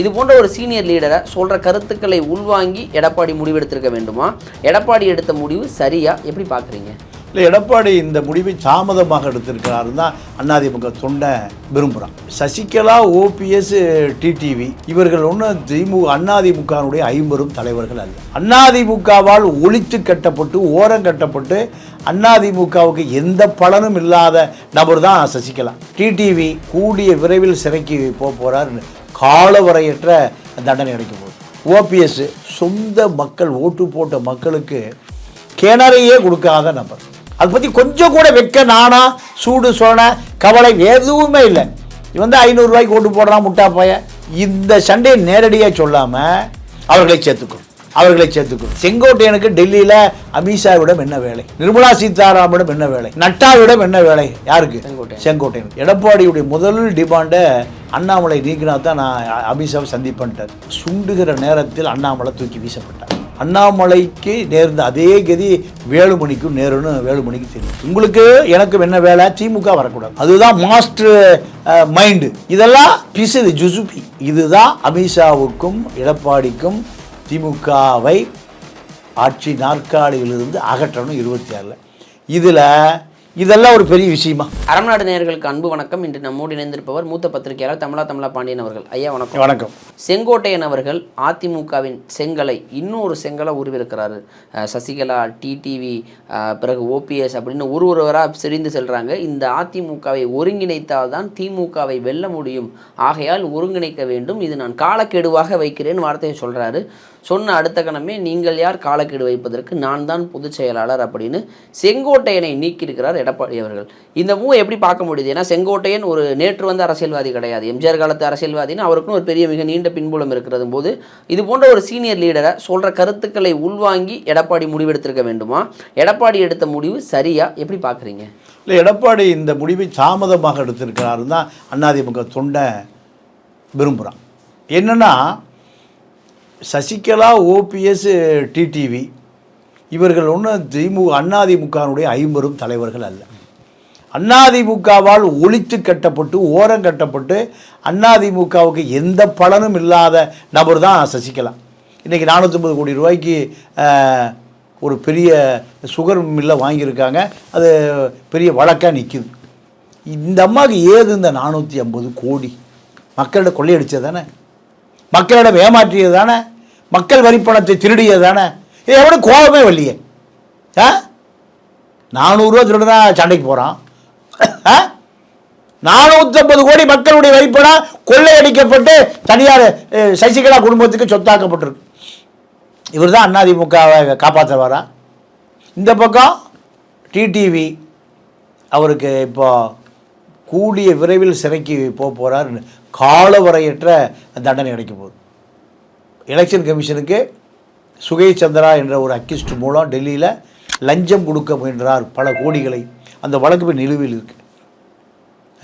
இது போன்ற ஒரு சீனியர் லீடரை சொல்கிற கருத்துக்களை உள்வாங்கி எடப்பாடி முடிவெடுத்திருக்க வேண்டுமா? எடப்பாடி எடுத்த முடிவு சரியா? எப்படி பார்க்குறீங்க? இல்லை எடப்பாடி இந்த முடிவை தாமதமாக எடுத்திருக்கிறாரு தான் அதிமுக தொண்டை விரும்புகிறான் சசிகலா ஓபிஎஸ் டிடிவி இவர்கள் ஒன்றும் திமுக அதிமுகனுடைய ஐம்பெரும் தலைவர்கள் அல்ல. அதிமுகவால் ஒழித்து கட்டப்பட்டு ஓரம் கட்டப்பட்டு அதிமுகவுக்கு எந்த பலனும் இல்லாத நபர் தான் சசிகலா. டிடிவி கூடிய விரைவில் சிறைக்கு போக போகிறார் காலவரையற்ற தண்டனை கிடைக்கும் போகுது ஓபிஎஸ் சொந்த மக்கள் ஓட்டு போட்ட மக்களுக்கு கிணறையே கொடுக்காத நபர். அதை பற்றி கொஞ்சம் கூட வெக்க நானா சூடு சோன கவலை எதுவுமே இல்லை. இவன் தான் ஐநூறுரூவாய்க்கு ஓட்டு போடுறான் முட்டா பையன். இந்த சண்டையை நேரடியாக சொல்லாமல் அவர்களை சேர்த்துக்கணும். அவர்களை சேர்த்துக்கணும் செங்கோட்டையனுக்கு டெல்லியில் அமித்ஷாவிடம் என்ன வேலை? நிர்மலா சீதாராமனிடம் என்ன வேலை? நட்டாவிடம் என்ன வேலை? யாருக்கு? செங்கோட்டையன். செங்கோட்டையன் எடப்பாடியுடைய முதல் டிமாண்டை அண்ணாமலை நீக்கினா தான் நான் அமித்ஷாவை சந்திப்பேன்ட்டார். சுண்டுகிற நேரத்தில் அண்ணாமலை தூக்கி வீசப்பட்டார். அண்ணாமலைக்கு நேர்ந்த அதே கதி வேலுமணிக்கும் நேருன்னு வேலுமணிக்கு தெரியும். உங்களுக்கு எனக்கும் என்ன வேலை? திமுக வரக்கூடாது. அதுதான் மாஸ்டர் மைண்டு. இதெல்லாம் பிசுது ஜுசுபி இதுதான் அமித்ஷாவுக்கும் எடப்பாடிக்கும் திமுகவை ஆட்சி நாற்காலியிலிருந்து அகற்றணும் இருபத்தி ஆறில். இதில் இதெல்லாம் ஒரு பெரிய விஷயமா? அரண்நாடு நேயர்களுக்கு அன்பு வணக்கம். இன்று நம்மோடு இணைந்திருப்பவர் மூத்த பத்திரிகையாளர் தமிழா தமிழா பாண்டியன் அவர்கள். ஐயா வணக்கம். வணக்கம். செங்கோட்டையன் அவர்கள் அதிமுகவின் செங்கலை இன்னொரு செங்கலை உருவிருக்கிறாரு. சசிகலா டிடிவி பிறகு ஓபிஎஸ் அப்படின்னு ஒரு ஒருவராக செறிந்து செல்றாங்க. இந்த அதிமுகவை ஒருங்கிணைத்தால் தான் திமுகவை வெல்ல முடியும். ஆகையால் ஒருங்கிணைக்க வேண்டும். இது நான் காலக்கெடுவாக வைக்கிறேன் வார்த்தையை சொல்றாரு. சொன்ன அடுத்த கணமே நீங்கள் யார் காலக்கெடு வைப்பதற்கு நான் தான் பொதுச் செயலாளர் அப்படின்னு செங்கோட்டையனை நீக்கியிருக்கிறார் எடப்பாடி அவர்கள். இந்த மூவை எப்படி பார்க்க முடியுது? ஏன்னா செங்கோட்டையன் ஒரு நேற்று வந்து அரசியல்வாதி கிடையாது. எம்ஜிஆர் காலத்து அரசியல்வாதின்னு அவருக்குன்னு ஒரு பெரிய மிக நீண்ட பின்புலம் இருக்கிறது போது இது போன்ற ஒரு சீனியர் லீடரை சொல்கிற கருத்துக்களை உள்வாங்கி எடப்பாடி முடிவெடுத்திருக்க வேண்டுமா? எடப்பாடி எடுத்த முடிவு சரியா? எப்படி பார்க்குறீங்க? இல்லை எடப்பாடி இந்த முடிவை தாமதமாக எடுத்திருக்கிறாருன்னு தான் அதிமுக தொண்டை விரும்புகிறான் என்னென்னா சசிகலா ஓபிஎஸ் டிடிவி இவர்கள் ஒன்றும் திமுக அண்ணாதிமுகனுடைய ஐம்பெரும் தலைவர்கள் அல்ல. அண்ணாதிமுகவால் ஒழித்து கட்டப்பட்டு ஓரம் கட்டப்பட்டு அண்ணாதிமுகவுக்கு எந்த பலனும் இல்லாத நபர் தான் சசிகலா. இன்றைக்கி நானூற்றம்பது கோடி ரூபாய்க்கு ஒரு பெரிய சுகர் மில்லை வாங்கியிருக்காங்க. அது பெரிய வழக்காக நிற்கிது இந்த அம்மாவுக்கு ஏது இந்த நானூற்றி ஐம்பது கோடி? மக்களிட கொள்ளையடிச்சது தானே? மக்களிடம் ஏமாற்றியது தானே மக்கள் வரிப்பணத்தை திருடியது தானே இது எவ்வளோ கோபமே இல்லையே ஆ? நானூறுரூவா திருடுனா சண்டைக்கு போகிறான் ஆ? நானூற்றம்பது கோடி மக்களுடைய வரிப்பணம் கொள்ளையடிக்கப்பட்டு தனியார் சசிகலா குடும்பத்துக்கு சொத்தாக்கப்பட்டிருக்கு. இவர் தான் அதிமுகவை காப்பாற்ற வரா இந்த பக்கம் டிடிவி அவருக்கு இப்போது கூடிய விரைவில் சிறைக்கு போக போகிறார் காலவரையற்ற தண்டனை கிடைக்க போகுது. எலெக்ஷன் கமிஷனுக்கு சுகை சந்திரா என்ற ஒரு அக்யூஸ்ட் மூலம் டெல்லியில் லஞ்சம் கொடுக்க முயன்றார் பல கோடிகளை. அந்த வழக்கு போய் நிலுவையில் இருக்கு.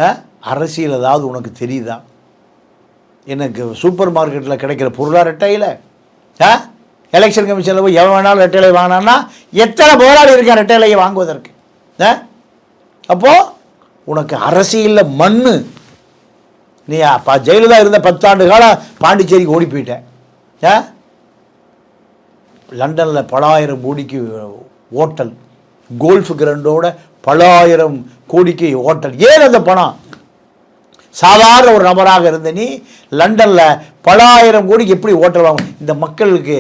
ஆ? அரசியல் ஏதாவது உனக்கு தெரியுதா? எனக்கு சூப்பர் மார்க்கெட்டில் கிடைக்கிற பொருளா ரெட்டையில் ஆ? எலெக்ஷன் கமிஷனில் போய் எவன் வேணாலும் ரெட்டையிலை வாங்கினான்னா எத்தனை போராளி இருக்கேன் ரெட்டையிலையை வாங்குவதற்கு. ஆ? அப்போது உனக்கு அரசியலில் மண் நீ அப்பா ஜெயலலிதா இருந்த பத்தாண்டு காலம் பாண்டிச்சேரிக்கு ஓடி போயிட்டேன் ஆ லண்டனில் பலாயிரம் கோடிக்கு ஓட்டல். கோல்ஃப் கிரவுண்டோட பலாயிரம் கோடிக்கு ஓட்டல். ஏன் அந்த பணம்? சாதாரண ஒரு நபராக இருந்த நீ லண்டனில் பலாயிரம் கோடிக்கு எப்படி ஓட்டல் வாங்க இந்த மக்களுக்கு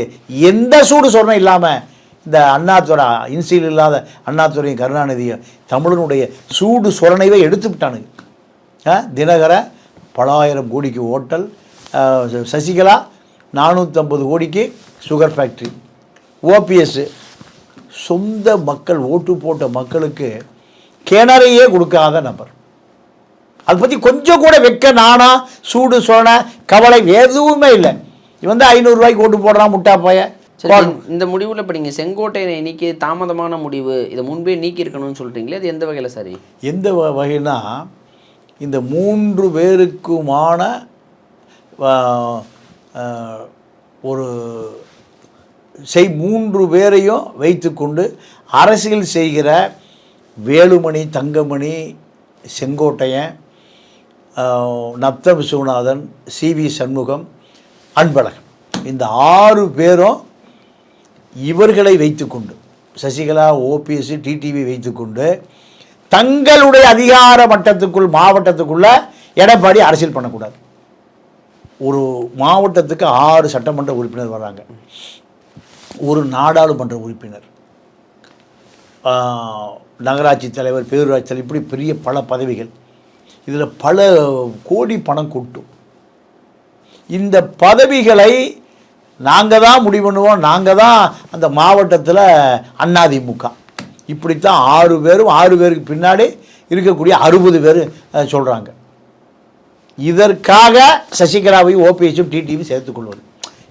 எந்த சூடு சொரணம் இல்லாமல் இந்த அண்ணாதுரை இன்சியல் இல்லாத அண்ணாதுரையும் கருணாநிதியும் தமிழனுடைய சூடு சொரணைவை எடுத்து விட்டானுங்க தினகர பலாயிரம் கோடிக்கு ஓட்டல் சசிகலா நானூற்றம்பது கோடிக்கு சுகர் ஃபேக்ட்ரி ஓபிஎஸ் சொந்த மக்கள் ஓட்டு போட்ட மக்களுக்கு கிணறையே கொடுக்காத நபர். அதை பற்றி கொஞ்சம் கூட வெக்க நானா சூடு சோன கவலை எதுவுமே இல்லை. இவன் தான் ஐநூறுரூவாய்க்கு ஓட்டு போடுறான் முட்டா பையன் இந்த முடிவில் இப்போ நீங்கள் செங்கோட்டையனை நீக்கி தாமதமான முடிவு இதை முன்பே நீக்கி இருக்கணும்னு சொல்கிறீங்களே அது எந்த வகையில் சரி? எந்த வ- வகைனா இந்த மூன்று பேருக்குமான ஒரு செய் மூன்று பேரையும் வைத்துக்கொண்டு அரசியல் செய்கிற வேலுமணி தங்கமணி செங்கோட்டையன் நத்த விஸ்வநாதன் சி வி சண்முகம் அன்பழகன். இந்த ஆறு பேரும் இவர்களை வைத்துக்கொண்டு சசிகலா ஓபிஎஸ் டிடிவி வைத்துக்கொண்டு தங்களுடைய அதிகார மட்டத்துக்குள் மாவட்டத்துக்குள்ள எடப்பாடி அரசியல் பண்ணக்கூடாது. ஒரு மாவட்டத்துக்கு ஆறு சட்டமன்ற உறுப்பினர் வராங்க. ஒரு நாடாளுமன்ற உறுப்பினர். நகராட்சி தலைவர் பேரூராட்சி தலைவர் இப்படி பெரிய பல பதவிகள். இதில் பல கோடி பணம் கொட்டும். இந்த பதவிகளை நாங்கள் தான் முடிவு பண்ணுவோம் நாங்கள் தான் அந்த மாவட்டத்தில் அண்ணாதிமுக இப்படித்தான் ஆறு பேரும் ஆறு பேருக்கு பின்னாடி இருக்கக்கூடிய அறுபது பேர் சொல்கிறாங்க இதற்காக சசிகலாவையும் ஓபிஎஸும் டிடிவி சேர்த்துக்கொள்வது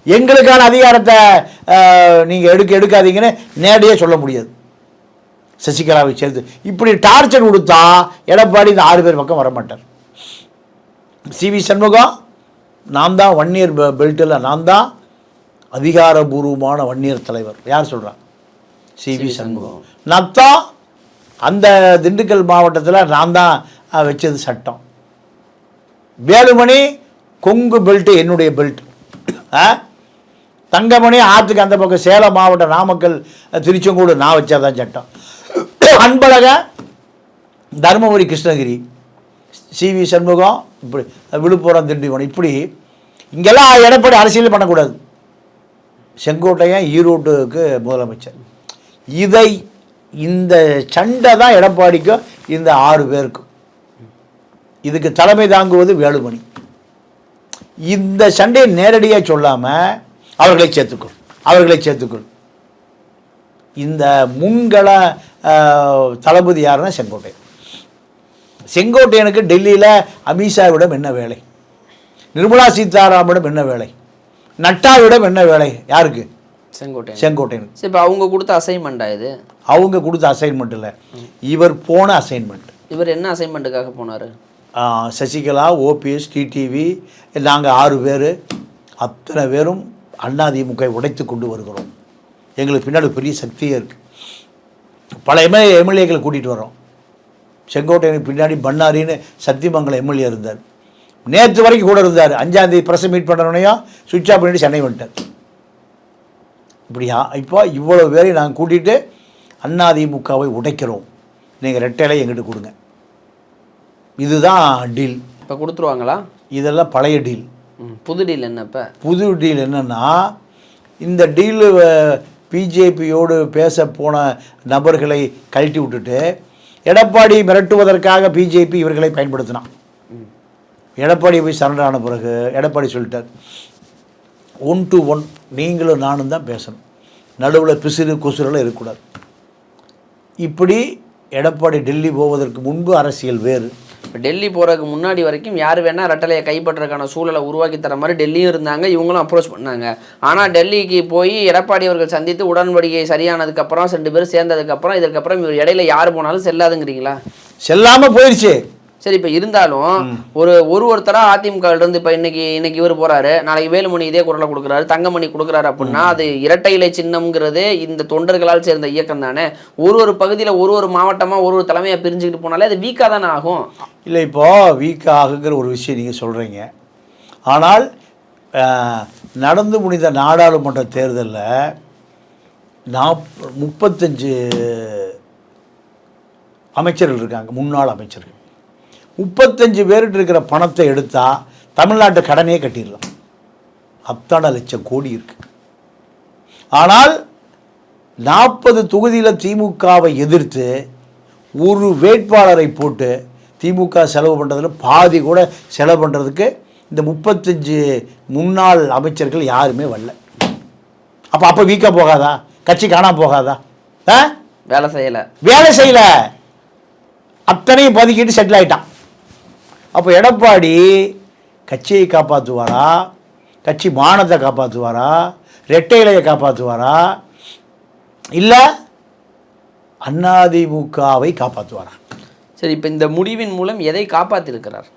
எங்களுக்கான அதிகாரத்தை நீங்கள் எடுக்க எடுக்காதீங்கன்னு நேரடியாக சொல்ல முடியாது சசிகலாவை சேர்த்து இப்படி டார்ச்சர் கொடுத்தா எடப்பாடி இந்த ஆறு பேர் பக்கம் வரமாட்டார் சிவி சண்முகம் நான் தான் ஒன் இயர் பெல்ட்டில் நான் தான் அதிகாரபூர்வமான வன்னியர் தலைவர். யார் சொல்கிறா சிவி சண்முகம். நத்தா அந்த திண்டுக்கல் மாவட்டத்தில் நான் தான் வச்சது சட்டம். வேலுமணி கொங்கு பெல்ட்டு என்னுடைய பெல்ட் தங்கமணி ஆற்றுக்கு அந்த பக்கம் சேலம் மாவட்டம் நாமக்கல் திருச்செங்கோடு நான் வச்சாதான் சட்டம். அன்பழக தருமபுரி கிருஷ்ணகிரி. சிவி சண்முகம் இப்படி விழுப்புரம் திண்டிவனம் இப்படி இங்கெல்லாம் எடப்பாடி அரசியல் பண்ணக்கூடாது. செங்கோட்டையன் ஈரோட்டுக்கு முதலமைச்சர். இதை இந்த சண்டை தான் எடப்பாடிக்கும் இந்த ஆறு பேருக்கும் இதுக்கு தலைமை தாங்குவது வேலுமணி. இந்த சண்டையை நேரடியாக சொல்லாமல் அவர்களை சேர்த்துக்கொள் அவர்களை சேர்த்துக்கொள். இந்த முன்கள தளபதி யாருன்னா செங்கோட்டையன். செங்கோட்டையனுக்கு டெல்லியில் அமித்ஷாவிடம் என்ன வேலை? நிர்மலா சீதாராமனிடம் என்ன வேலை? நட்டாவிடம் என்ன வேலை? யாருக்கு? செங்கோட்டை செங்கோட்டையனுக்கு. சரி இப்போ அவங்க கொடுத்த அசைன்மெண்டா இது? அவங்க கொடுத்த அசைன்மெண்ட் இல்லை. இவர் போன அசைன்மெண்ட் இவர் என்ன அசைன்மெண்ட்டுக்காக போனார்? சசிகலா ஓபிஎஸ் டிடிவி நாங்கள் ஆறு பேர் அத்தனை பேரும் அதிமுக உடைத்து கொண்டு வருகிறோம். எங்களுக்கு பின்னாடி பெரிய சக்தியே இருக்குது பல எம்எல்ஏ எம்எல்ஏக்களை கூட்டிகிட்டு வரோம் செங்கோட்டையனுக்கு பின்னாடி பண்ணாரின்னு சத்தியமங்கலம் எம்எல்ஏ இருந்தார். நேற்று வரைக்கும் கூட இருந்தார். அஞ்சாந்தேதி ப்ரெஸ் மீட் பண்ணுறோனையும் சுவிட்ச் ஆஃப் பண்ணிட்டு சென்னை வந்துட்டார். இப்படியா? இப்போ இவ்வளோ பேரையும் நாங்கள் கூட்டிகிட்டு அதிமுகவை உடைக்கிறோம். நீங்கள் ரெட்டையில எங்கிட்ட கொடுங்க. இதுதான் டீல் இப்போ கொடுத்துருவாங்களா? இதெல்லாம் பழைய டீல் புது டீல் என்ன இப்போ? புது டீல் என்னன்னா இந்த டீலு பிஜேபியோடு பேச போன நபர்களை கழட்டி விட்டுட்டு எடப்பாடி மிரட்டுவதற்காக பிஜேபி இவர்களை பயன்படுத்தினான். எடப்பாடி போய் சரண்டர் ஆன பிறகு எடப்பாடி சொல்லிட்டார் ஒன் டு ஒன் நீங்களும் நானும் தான் பேசணும். நடுவில் பிசிறு குசுரெல்லாம் இருக்கக்கூடாது. இப்படி எடப்பாடி டெல்லி போவதற்கு முன்பு அரசியல் வேறு. இப்போ டெல்லி போகிறதுக்கு முன்னாடி வரைக்கும் யார் வேணால் ரெட்டலையை கைப்பற்றதுக்கான சூழலை உருவாக்கி தர மாதிரி டெல்லியும் இருந்தாங்க இவங்களும் அப்ரோச் பண்ணாங்க. ஆனால் டெல்லிக்கு போய் எடப்பாடி அவர்கள் சந்தித்து உடன்படிக்கை சரியானதுக்கப்புறம் ரெண்டு பேரும் சேர்ந்ததுக்கப்புறம் இதுக்கப்புறம் இவர் இடையில யார் போனாலும் செல்லாதுங்கிறீங்களா? செல்லாமல் போயிடுச்சு சரி இப்போ இருந்தாலும் ஒரு ஒரு ஒருத்தரா அதிமுக இருந்து இப்போ இன்னைக்கு இன்னைக்கு இவர் போறாரு. நாளைக்கு வேலுமணி இதே குரலை கொடுக்குறாரு தங்கமணி கொடுக்குறாரு அப்படின்னா அது இரட்டை இலை சின்னம்ங்கிறது இந்த தொண்டர்களால் சேர்ந்த இயக்கம் தானே. ஒரு ஒரு பகுதியில் ஒரு ஒரு மாவட்டமா ஒரு ஒரு தலைமையா பிரிஞ்சுக்கிட்டு போனாலே அது வீக்காக தானே ஆகும். இல்லை இப்போ வீக் ஆகுங்கிற ஒரு விஷயம் நீங்கள் சொல்கிறீங்க ஆனால் நடந்து முடிந்த நாடாளுமன்ற தேர்தலில் நாப் முப்பத்தஞ்சு அமைச்சர்கள் இருக்காங்க முன்னாள் அமைச்சர்கள். முப்பத்தஞ்சு பேர்கிட்ட இருக்கிற பணத்தை எடுத்தால் தமிழ்நாட்டு கடனையே கட்டிடலாம். அத்தனை லட்சம் கோடி இருக்கு. ஆனால் நாற்பது தொகுதியில் திமுகவை எதிர்த்து ஒரு வேட்பாளரை போட்டு திமுக செலவு பண்ணுறதுல பாதி கூட செலவு பண்ணுறதுக்கு இந்த முப்பத்தஞ்சு முன்னாள் அமைச்சர்கள் யாருமே வரல. அப்போ அப்போ வீக்காக போகாதா? கட்சி காணாம போகாதா? ஆ? வேலை செய்யல. வேலை செய்யல. அத்தனையும் பதுக்கிட்டு செட்டில் ஆயிட்டான். அப்போ எடப்பாடி கட்சியை காப்பாற்றுவாரா கட்சி மானத்தை காப்பாற்றுவாரா ரெட்டை இலையை காப்பாற்றுவாரா இல்லை அதிமுகவை காப்பாற்றுவாரா சரி இப்போ இந்த முடிவின் மூலம் எதை காப்பாத்திருக்கிறார்?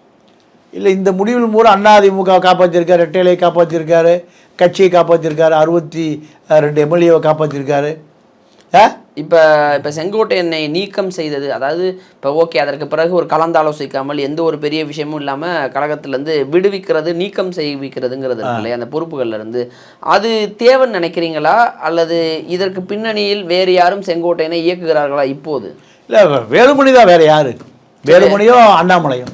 இல்லை இந்த முடிவில் மூலம் அதிமுக காப்பாற்றிருக்காரு ரெட்டை இலையை காப்பாற்றிருக்காரு கட்சியை காப்பாற்றிருக்காரு அறுபத்தி ரெண்டு எம்எல்ஏவை காப்பாற்றிருக்காரு? இப்போ இப்போ செங்கோட்டையனை நீக்கம் செய்தது அதாவது இப்போ ஓகே அதற்கு பிறகு ஒரு கலந்தாலோசிக்காமல் எந்த ஒரு பெரிய விஷயமும் இல்லாமல் கழகத்திலேருந்து விடுவிக்கிறது நீக்கம் செய்விக்கிறதுங்கிறது இல்லையா அந்த பொறுப்புகள்ல இருந்து அது தேவைன்னு நினைக்கிறீங்களா? அல்லது இதற்கு பின்னணியில் வேறு யாரும் செங்கோட்டையனை இயக்குகிறார்களா இப்போது? இல்லை வேலுமணி தான் வேற யாரு? வேலுமணியும் அண்ணாமலையும்.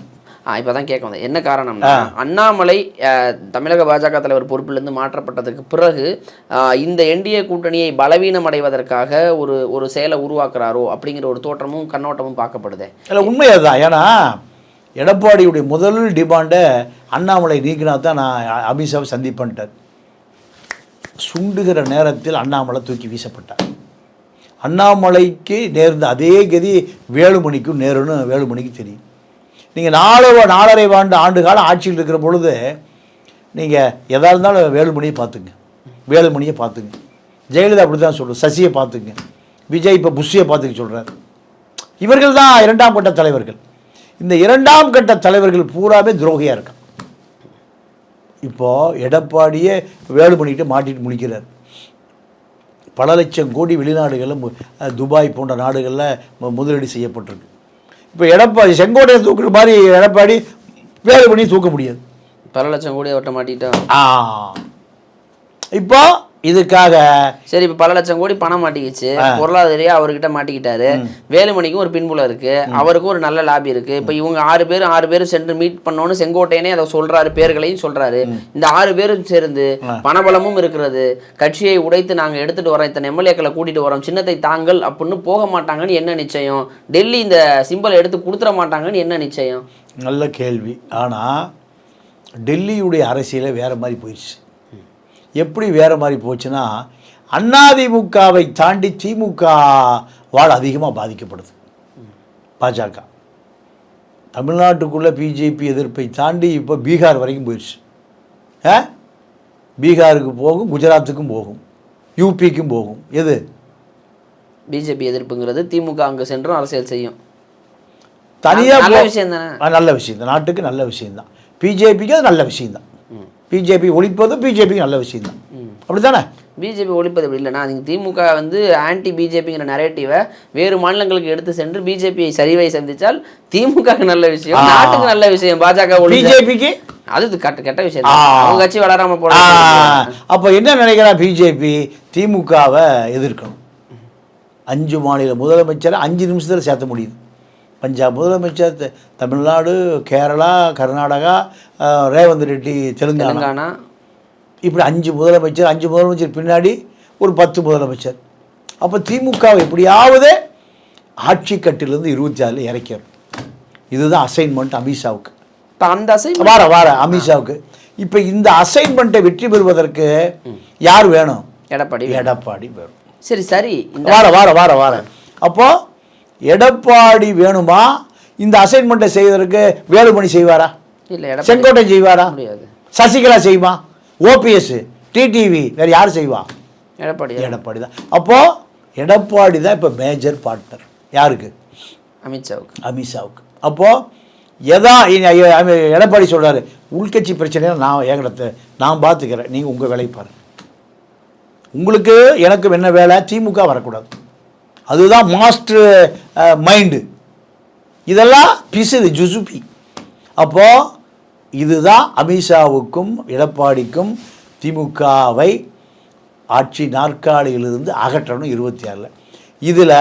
இப்போ தான் கேட்க வந்தேன் என்ன காரணம்னா அண்ணாமலை தமிழக பாஜக தலைவர் பொறுப்பிலிருந்து மாற்றப்பட்டதுக்கு பிறகு இந்த என்டிஏ கூட்டணியை பலவீனம் அடைவதற்காக ஒரு ஒரு செயலை உருவாக்குறாரோ அப்படிங்கிற ஒரு தோற்றமும் கண்ணோட்டமும் பார்க்கப்படுதே. இல்லை உண்மை அதுதான். ஏன்னா எடப்பாடியுடைய முதல் டிமாண்டை அண்ணாமலை நீக்கினா தான் நான் அமித்ஷாவை சந்திப்பேன்ட்டார். சுண்டுகிற நேரத்தில் அண்ணாமலை தூக்கி வீசப்பட்டார். அண்ணாமலைக்கு நேர்ந்த அதே கதி வேலுமணிக்கும் நேருன்னு வேலுமணிக்கு தெரியும். நீங்கள் நாலு நாலரை ஆண்டு ஆண்டு காலம் ஆட்சியில் இருக்கிற பொழுது நீங்கள் எதாக இருந்தாலும் வேலுமணியை பார்த்துங்க. வேலுமணியை பார்த்துங்க. ஜெயலலிதா அப்படி தான் சொல்கிறோம் சசியை பார்த்துங்க. விஜய் இப்போ புஷ்ஷியை பார்த்துக்க சொல்கிறார் இவர்கள் தான் இரண்டாம் கட்ட தலைவர்கள். இந்த இரண்டாம் கட்ட தலைவர்கள் பூராமே துரோகியாக இருக்கான் இப்போது எடப்பாடியே வேலுமணிகிட்ட மாட்டிட்டு முடிக்கிறார் பல லட்சம் கோடி வெளிநாடுகளில் துபாய் போன்ற நாடுகளில் முதலீடு செய்யப்பட்டிருக்கு. இப்போ எடப்பாடி செங்கோட்டையை தூக்குற மாதிரி எடப்பாடி வேலுமணி தூக்க முடியாது. பல லட்சம் கோடி அவர்கிட்ட மாட்டிட்டோம் ஆ. இப்போ இதுக்காக சரி இப்போ பல லட்சம் கோடி பணம் மாட்டிக்கிச்சு. பொருளாதாரியா அவர்கிட்ட மாட்டிக்கிட்டாரு. வேலுமணிக்கும் ஒரு பின்புலம் இருக்கு. அவருக்கும் ஒரு நல்ல லாபி இருக்கு. இப்போ இவங்க ஆறு பேரும் ஆறு பேரும் சென்று மீட் பண்ணோன்னு செங்கோட்டையனே அதை சொல்றாரு பேர்களையும் சொல்றாரு. இந்த ஆறு பேரும் சேர்ந்து பணபலமும் இருக்கிறது. கட்சியை உடைத்து நாங்க எடுத்துட்டு வரோம் இத்தனை எம்எல்ஏக்களை கூட்டிட்டு வரோம் சின்னத்தை தாங்கள் அப்படின்னு போக மாட்டாங்கன்னு என்ன நிச்சயம்? டெல்லி இந்த சிம்பலை எடுத்து கொடுத்துட மாட்டாங்கன்னு என்ன நிச்சயம்? நல்ல கேள்வி. ஆனால் டெல்லியுடைய அரசியலே வேறு மாதிரி போயிடுச்சு. எப்படி வேறு மாதிரி போச்சுன்னா அதிமுகவை தாண்டி திமுக வாழ் அதிகமாக பாதிக்கப்படுது. பாஜக. தமிழ்நாட்டுக்குள்ளே பிஜேபி எதிர்ப்பை தாண்டி இப்போ பீகார் வரைக்கும் போயிடுச்சு ஆ? பீகாருக்கு போகும் குஜராத்துக்கும் போகும் யூபிக்கும் போகும். எது? பிஜேபி எதிர்ப்புங்கிறது திமுக அங்க சென்றும் அரசியல் செய்யும். தனியாக நல்ல விஷயம் தானே? நல்ல விஷயம். தான் நாட்டுக்கு நல்ல விஷயம்தான். பிஜேபிக்கு அது நல்ல விஷயம்தான். பிஜேபி ஒழிப்பதும் பிஜேபிக்கு நல்ல விஷயம்தான். அப்படி தானே பிஜேபி ஒழிப்பது அப்படி இல்லைன்னா நீங்க திமுக வந்து ஆன்டி பிஜேபிங்கிற நரேட்டிவை வேறு மாநிலங்களுக்கு எடுத்து சென்று பிஜேபியை சரிவை சந்திச்சால் திமுக நல்ல விஷயம். நாட்டுக்கு நல்ல விஷயம் பாஜக பிஜேபிக்கு? அது கெட்ட கெட்ட விஷயம் தான். அவங்க கட்சி வளராம போட அப்போ என்ன நினைக்கிறா பிஜேபி? திமுகவை எதிர்க்கணும். அஞ்சு மாநில முதலமைச்சரை அஞ்சு நிமிஷத்தில் சேர்த்த முடியுது. பஞ்சாப் முதலமைச்சர் தமிழ்நாடு கேரளா கர்நாடகா ரேவந்த் ரெட்டி தெலுங்கானா. இப்படி அஞ்சு முதலமைச்சர் அஞ்சு முதலமைச்சர் பின்னாடி ஒரு பத்து முதலமைச்சர். அப்போ திமுக எப்படியாவது ஆட்சி கட்டிலிருந்து இருபத்தி ஆறில் இறக்கிடும் இதுதான் அசைன்மெண்ட் அமித்ஷாவுக்கு. இப்ப அந்த அசை வார வார அமித்ஷாவுக்கு. இப்போ இந்த அசைன்மெண்ட்டை வெற்றி பெறுவதற்கு யார் வேணும்? எடப்பாடி எடப்பாடி வேணும். சரி சரி. வார வார வார வார. அப்போ எடப்பாடி வேணுமா? இந்த அசைன்மெண்ட்டை செய்வதற்கு வேலுமணி செய்வாரா? இல்ல செங்கோட்டை செய்வாரா? முடியாது. சசிகலா செய்வா ஓபிஎஸ் டிடிவி வேற யார் செய்வா? எடப்பாடி எடப்பாடி தான் அப்போ எடப்பாடி தான் இப்போ மேஜர் பார்ட்னர் யாருக்கு? அமித்ஷாவுக்கு. அமித்ஷாவுக்கு. அப்போ எதா எடப்பாடி சொல்றாரு உள்கட்சி பிரச்சனையை நான் எங்கிட்ட நான் பார்த்துக்கிறேன் நீங்கள் உங்கள் வேலையை பாருங்க. உங்களுக்கு எனக்கு என்ன வேலை? திமுக வரக்கூடாது. அதுதான் மாஸ்டர் மைண்டு இதெல்லாம் பிசுது ஜுசுபி. அப்போது இதுதான் அமித்ஷாவுக்கும் எடப்பாடிக்கும் திமுகவை ஆட்சி நாற்காலியிலிருந்து அகற்றணும் இருபத்தி ஆறில். இதில்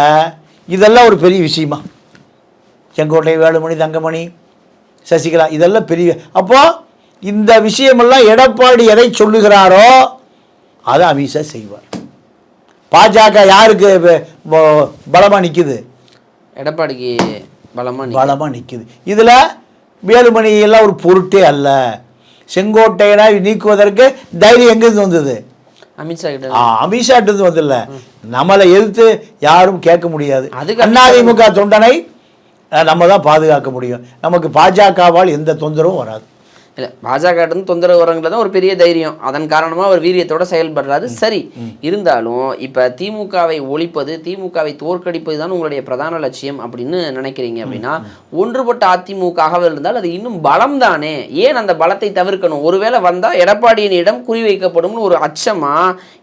இதெல்லாம் ஒரு பெரிய விஷயமா? செங்கோட்டை வேலுமணி தங்கமணி சசிகலா இதெல்லாம் பெரிய அப்போது இந்த விஷயமெல்லாம் எடப்பாடி எதை சொல்லுகிறாரோ அதை அமித்ஷா செய்வார். பாஜக யாருக்கு ப- ப- பலமா நிக்குது? எடப்பாடிக்கு பலமா நிக்க- பலமா நிக்குது. இதுல வேலுமணி எல்லாம் ஒரு பொருட்டே அல்ல. செங்கோட்டையனை நீக்குவதற்கு தைரியம் எங்கிருந்து வந்தது? அமித்ஷா கிட்ட ஆ, அமித்ஷாட்டிருந்து வந்தில்ல நம்மளை எதிர்த்து யாரும் கேட்க முடியாது. அதிமுக தொண்டனை நம்ம தான் பாதுகாக்க முடியும். நமக்கு பாஜகவால் எந்த தொந்தரவும் வராது. இல்லை பாஜக இருந்து தொந்தரவு வரங்கிறது தான் ஒரு பெரிய தைரியம். அதன் காரணமாக அவர் வீரியத்தோட செயல்படுறாரு. சரி இருந்தாலும் இப்போ திமுகவை ஒழிப்பது திமுகவை தோற்கடிப்பது தான் உங்களுடைய பிரதான லட்சியம் அப்படின்னு நினைக்கிறீங்க அப்படின்னா ஒன்றுபட்ட அதிமுகவாக இருந்தால் அது இன்னும் பலம் தானே ஏன் அந்த பலத்தை தவிர்க்கணும்? ஒருவேளை வந்தால் எடப்பாடியினிடம் குறிவைக்கப்படும்னு ஒரு அச்சமா?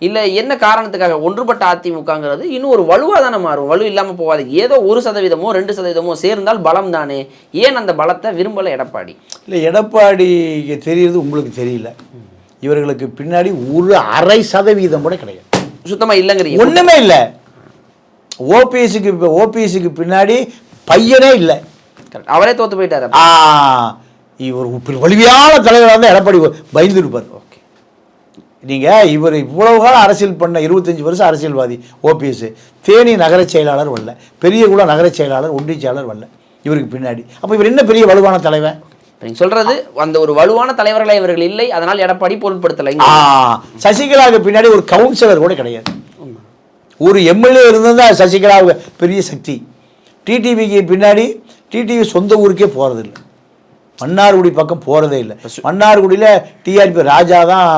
இல்லை என்ன காரணத்துக்காக? ஒன்றுபட்ட அதிமுகங்கிறது இன்னும் ஒரு வலுவாக தானே மாறும். வலு இல்லாமல் போகாது. ஏதோ ஒரு சதவீதமோ ரெண்டு சதவீதமோ சேர்ந்தால் பலம் தானே ஏன் அந்த பலத்தை விரும்பலை எடப்பாடி? இல்லை எடப்பாடிக்கு தெரியுது உங்களுக்கு தெரியல. இவர்களுக்கு பின்னாடி ஒரு அரை சதவீதம் கூட கிடையாது. சுத்தமாக இல்லைங்கிறீங்க. ஒன்றுமே இல்லை. ஓபிஎஸ்க்கு இப்போ ஓபிஎஸ்க்கு பின்னாடி பையனே இல்லை. அவரே தோத்து போயிட்டாரு ஆ இவர் வலிமையான தலைவராக இருந்தால் எடப்பாடி பயந்து இருப்பார் ஓகே. நீங்கள் இவர் இவ்வளவு காலம் அரசியல் பண்ண இருபத்தஞ்சி வருஷம் அரசியல்வாதி ஓபிஎஸ். தேனி நகரச் செயலாளர் வரல. பெரியகுளம் நகரச் செயலாளர் ஒன்றிய செயலாளர் வரல. இவருக்கு பின்னாடி. அப்போ இவர் என்ன பெரிய வலுவான தலைவன் நீங்க சொல்றது அந்த ஒரு வலுவான தலைவர்களே இவர்கள் இல்லை அதனால் எடப்பாடி பொருட்படுத்தலை. சசிகலாவுக்கு பின்னாடி ஒரு கவுன்சிலர் கூட கிடையாது. ஒரு எம்எல்ஏ இருந்தது தான் சசிகலாவுக்கு பெரிய சக்தி. டிடிவிக்கு பின்னாடி டிடிவி சொந்த ஊருக்கே போகிறதில்ல மன்னார்குடி பக்கம் போகிறதே இல்லை. மன்னார்குடியில் டிஆர்பி ராஜா தான்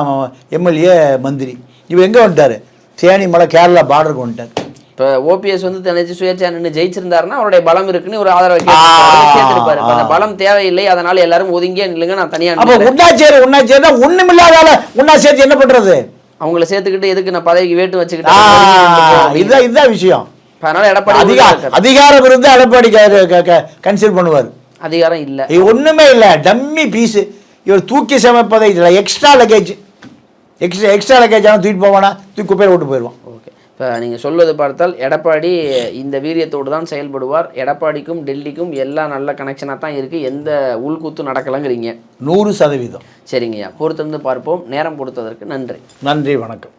எம்எல்ஏ மந்திரி. இவர் எங்கே வந்துட்டார்? தேனி மலை கேரளா பார்டருக்கு வந்துட்டார். இப்போ ஓபிஎஸ் வந்து தனிச்சு சுயேட்சையா நின்று ஜெயிச்சிருந்தாருன்னா அவருடைய பலம் இருக்குன்னு ஒரு ஆதரவை கேட்டிருப்பாரு அந்த. பலம் தேவையில்லை அதனால எல்லாரும் ஒதுங்கியே நில்லுங்க நான் தனியா அப்போ. உண்ணாச்சேரி உண்ணாச்சேரினா ஒன்றுமில்லாதால உண்ணா சேர்த்து என்ன பண்ணுறது அவங்கள சேர்த்துக்கிட்டு எதுக்கு நான் பதவிக்கு வேட்டு ஆ வச்சுக்கிட்டு இதுதான் இதுதான் விஷயம். அதனால எடப்பாடி அதிகா உறுதியா இருக்காரு. அதிகாரம் இருந்து எடப்பாடி கன்சிடர் பண்ணுவார். அதிகாரம் இல்ல. இது ஒண்ணுமே இல்லை டம்மி பீஸு இவர் தூக்கி சமைப்பதை இல்லை extra luggage extra extra luggage ஆனால் தூக்கிட்டு போவானா தூக்கி குப்பையில் விட்டு போயிடுவான். ஓகே. இப்போ நீங்கள் சொல்வது பார்த்தால் எடப்பாடி இந்த வீரியத்தோடு தான் செயல்படுவார். எடப்பாடிக்கும் டெல்லிக்கும் எல்லாம் நல்ல கனெக்ஷனாக தான் இருக்குது எந்த உள்குத்தும் நடக்கலைங்கிறீங்க. நூறு சதவீதம். சரிங்கய்யா. பொறுத்திருந்து பார்ப்போம். நேரம் கொடுத்ததற்கு நன்றி. நன்றி வணக்கம்.